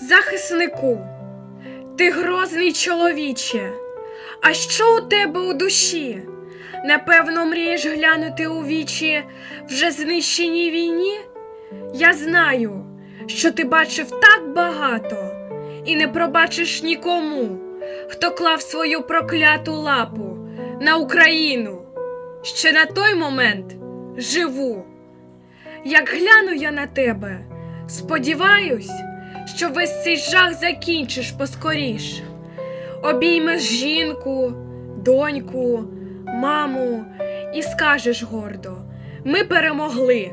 Захиснику, ти грозний чоловіче. А що у тебе у душі? Напевно, мрієш глянути у вічі вже знищеній війні? Я знаю, що ти бачив так багато і не пробачиш нікому, хто клав свою прокляту лапу на Україну. Ще на той момент живу. Як гляну я на тебе, сподіваюсь, що весь цей жах закінчиш поскоріш. Обіймеш жінку, доньку, маму і скажеш гордо: ми перемогли.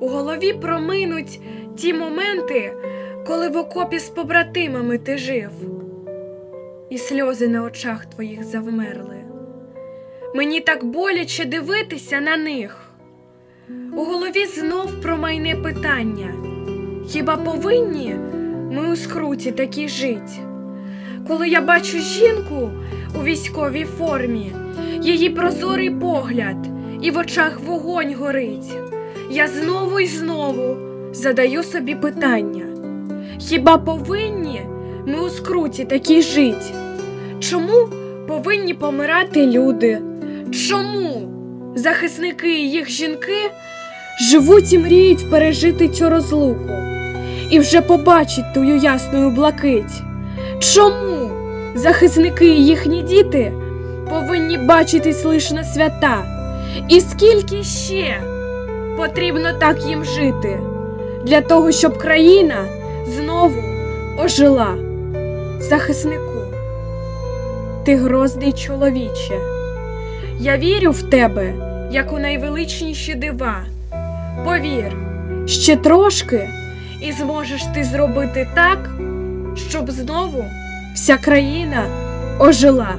У голові проминуть ті моменти, коли в окопі з побратимами ти жив, і сльози на очах твоїх завмерли. Мені так боляче дивитися на них. У голові знов промайне питання: хіба повинні ми у скруті такі жить? Коли я бачу жінку у військовій формі, її прозорий погляд і в очах вогонь горить, я знову й знову задаю собі питання: хіба повинні ми у скруті такі жить? Чому повинні помирати люди? Чому захисники і їх жінки живуть і мріють пережити цю розлуку і вже побачить тую ясну блакить? Чому захисники і їхні діти повинні бачитись лише на свята? І скільки ще потрібно так їм жити для того, щоб країна знову ожила? Захиснику, ти грозний чоловіче. Я вірю в тебе, як у найвеличніші дива. Повір, ще трошки, і зможеш ти зробити так, щоб знову вся країна ожила.